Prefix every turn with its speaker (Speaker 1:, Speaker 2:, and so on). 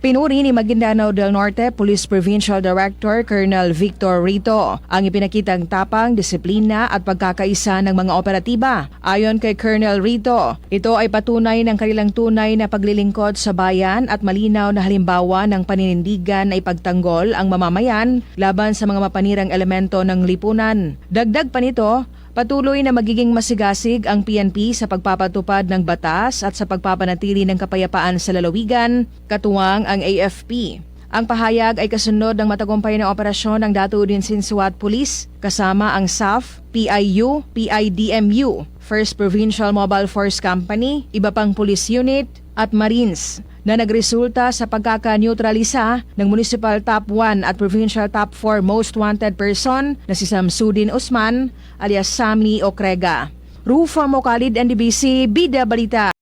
Speaker 1: Pinuri ni Maguindanao del Norte Police Provincial Director Colonel Victor Rito ang ipinakitang tapang, disiplina at pagkakaisa ng mga operatiba. Ayon kay Colonel Rito, ito ay patunay ng kanilang tunay na paglilingkod sa bayan at malinaw na halimbawa ng paninindigan na ipagtanggol ang mamamayan laban sa mga mapanirang elemento ng lipunan. Dagdag pa nito, Patuloy na magiging masigasig ang PNP sa pagpapatupad ng batas at sa pagpapanatili ng kapayapaan sa lalawigan, katuwang ang AFP. Ang pahayag ay kasunod ng matagumpay na operasyon ng Datuudin Sinsuat Police kasama ang SAF, PIU, PIDMU, First Provincial Mobile Force Company, iba pang police unit at Marines na nagresulta sa pagkaka-neutralisa ng Municipal Top 1 at Provincial Top 4 Most Wanted Person na si Samsudin Usman alias Sami Okrega. Rufa Mokalid, NDBC, Bida Balita.